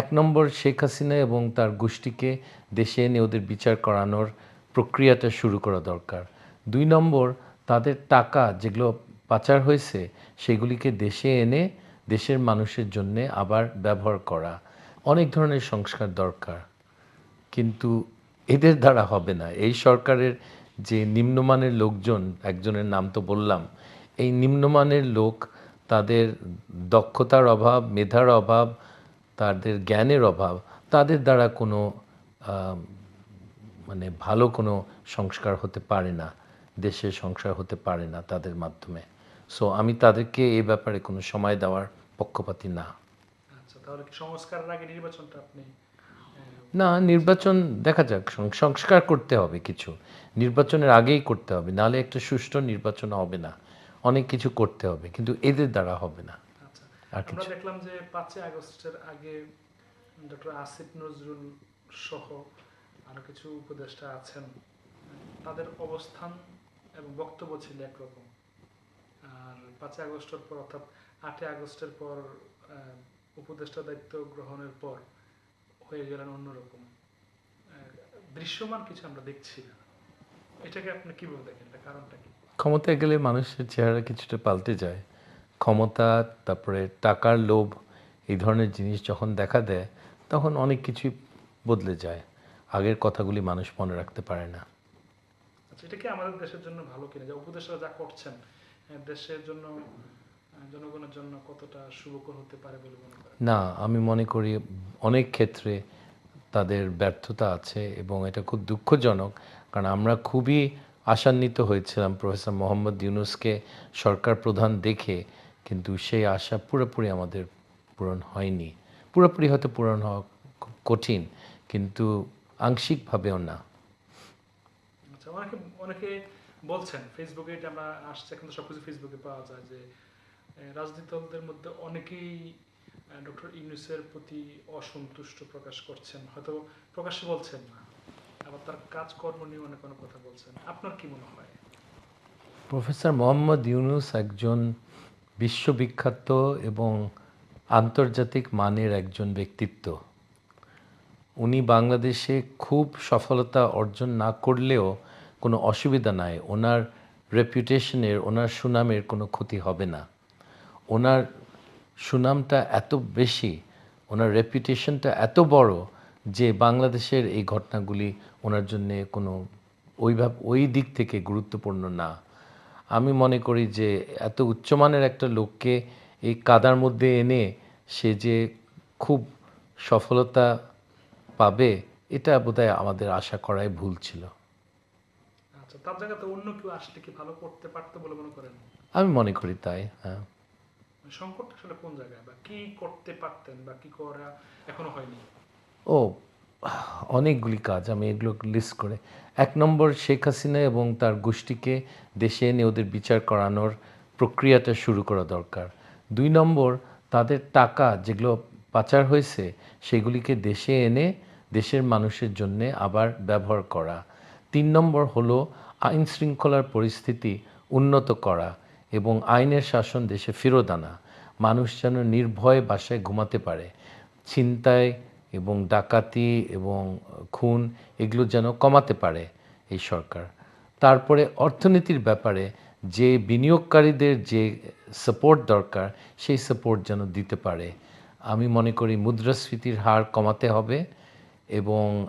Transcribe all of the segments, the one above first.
এক নম্বর শেখ হাসিনা এবং তার গোষ্ঠীকে দেশে এনে ওদের বিচার করানোর প্রক্রিয়াটা শুরু করা দরকার। দুই নম্বর, তাদের টাকা যেগুলো পাচার হয়েছে, সেগুলিকে দেশে এনে দেশের মানুষের জন্যে আবার ব্যবহার করা অনেক ধরনের সংস্কার দরকার। কিন্তু এদের দ্বারা হবে না। এই সরকারের যে নিম্নমানের লোকজন, একজনের নাম তো বললাম, এই নিম্নমানের লোক তাদের দক্ষতার অভাব, মেধার অভাব তাদের জ্ঞানের অভাব তাদের দ্বারা কোনো মানে ভালো কোনো সংস্কার হতে পারে না দেশের সংস্কার হতে পারে না তাদের মাধ্যমে। সো আমি তাদেরকে এই ব্যাপারে কোনো সময় দেওয়ার পক্ষপাতি না। আচ্ছা না নির্বাচন দেখা যাক সংস্কার করতে হবে কিছু। নির্বাচনের আগেই করতে হবে নাহলে একটা সুষ্ঠু নির্বাচন হবে না। অনেক কিছু করতে হবে কিন্তু এদের দ্বারা হবে না। আমরা দেখলাম যে পাঁচই আগস্টের আগে ডক্টর আসিফ নজরুল সহ আরও কিছু উপদেষ্টা আছেন। তাদের অবস্থান এবং বক্তব্য ছিল একরকম। আর পাঁচই আগস্টের পর অর্থাৎ আটই আগস্টের পর উপদেষ্টা দায়িত্ব গ্রহণের পর হয়ে গেলেন অন্যরকম। দৃশ্যমান কিছু আমরা দেখছি না। এটাকে আপনি কীভাবে দেখেন কারণটা কি? ক্ষমতায় গেলে মানুষের চেহারা কিছুটা পাল্টে যায়। ক্ষমতা তারপরে টাকার লোভ এই ধরনের জিনিস যখন দেখা দেয় তখন অনেক কিছুই বদলে যায়। আগের কথাগুলি মানুষ মনে রাখতে পারে না। আচ্ছা এটা কি আমাদের দেশের জন্য ভালো কিনা? যে উপদেষ্টারা যা করছেন দেশের জন্য জনগণের জন্য কতটা শুভকর হতে পারে বলে মনে করেন? না আমি মনে করি অনেক ক্ষেত্রে তাদের ব্যর্থতা আছে এবং এটা খুব দুঃখজনক। কারণ আমরা খুবই আশান্বিত হয়েছিলাম প্রফেসর মোহাম্মদ ইউনুসকে সরকার প্রধান দেখে কিন্তু সেই আশা পুরোপুরি আমাদের পূরণ হয়নি। পুরোপুরি হয়তো পূরণ হওয়া খুব কঠিন কিন্তু আংশিকভাবেও না। আচ্ছা অনেকে অনেকে বলছেন ফেসবুকে এটা আমরা আসছে এখন তো সবকিছু ফেসবুকে পাওয়া যায় যে আহ, রাজনীতি দলদের মধ্যে অনেকেই ডক্টর ইউনুসের প্রতি অসন্তুষ্ট প্রকাশ করছেন। হয়তো প্রকাশ্যে বলছেন না আবার তার কাজকর্ম নিয়ে অনেক অনেক কথা বলছেন। আপনার কি মনে হয়? প্রফেসর মোহাম্মদ ইউনুস একজন বিশ্ববিখ্যাত এবং আন্তর্জাতিক মানের একজন ব্যক্তিত্ব। উনি বাংলাদেশে খুব সফলতা অর্জন না করলেও কোনো অসুবিধা নাই। ওনার রেপুটেশনের, ওনার সুনামের কোনো ক্ষতি হবে না। ওনার সুনামটা এত বেশি, ওনার রেপুটেশনটা এত বড় যে বাংলাদেশের এই ঘটনাগুলি ওনার জন্যে কোনো ওইভাবে, ওই দিক থেকে গুরুত্বপূর্ণ না। আমি মনে করি যে এত উচ্চমানের একটা লোককে এই কাদার মধ্যে এনে সে যে খুব সফলতা পাবে এটা বোধহয় আমাদের আশা করাই ভুল ছিল। আচ্ছা তার জায়গাতে অন্য কেউ আসলে কি ভালো করতে পারতো বলে মনে করেন? আমি মনে করি তাই হ্যাঁ। সংকটটা আসলে কোন জায়গায়? বা কি করতে পারতেন বা কি করা এখনও হয়নি? ও অনেকগুলি কাজ, আমি এগুলো লিস্ট করে। এক নম্বর, শেখ হাসিনা এবং তার গোষ্ঠীকে দেশে এনে ওদের বিচার করানোর প্রক্রিয়াটা শুরু করা দরকার। দুই নম্বর, তাদের টাকা, যেগুলো পাচার হয়েছে, সেগুলিকে দেশে এনে দেশের মানুষের জন্যে আবার ব্যবহার করা। তিন নম্বর হলো, আইন শৃঙ্খলার পরিস্থিতি উন্নত করা এবং আইনের শাসন দেশে ফেরত আনা। মানুষ যেন নির্ভয়ে বাসায় ঘুমাতে পারে, ছিনতাই এবং ডাকাতি এবং খুন এগুলো যেন কমাতে পারে এই সরকার। তারপরে অর্থনীতির ব্যাপারে যে বিনিয়োগকারীদের যে সাপোর্ট দরকার, সেই সাপোর্ট যেন দিতে পারে। আমি মনে করি মুদ্রাস্ফীতির হার কমাতে হবে এবং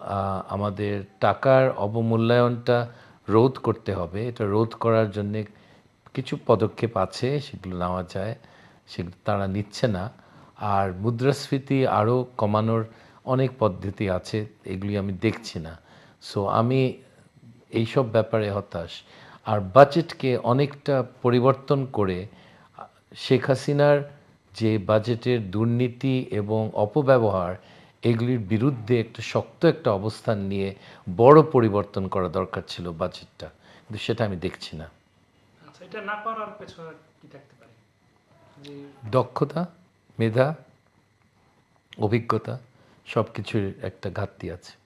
আমাদের টাকার অবমূল্যায়নটা রোধ করতে হবে। এটা রোধ করার জন্যে কিছু পদক্ষেপ আছে, সেগুলো নেওয়া যায়, সেগুলো তারা নিচ্ছে না। আর মুদ্রাস্ফীতি আরও কমানোর অনেক পদ্ধতি আছে এগুলি আমি দেখছি না। সো আমি এইসব ব্যাপারে হতাশ। আর বাজেটকে অনেকটা পরিবর্তন করে শেখ হাসিনার যে বাজেটের দুর্নীতি এবং অপব্যবহার এগুলির বিরুদ্ধে একটা শক্ত একটা অবস্থান নিয়ে বড় পরিবর্তন করা দরকার ছিল বাজেটটা। কিন্তু সেটা আমি দেখছি না। আচ্ছা এটা না করার পেছনে কি থাকতে পারে? দক্ষতা মেধা অভিজ্ঞতা। সব কিছুর একটা ঘাটতি আছে।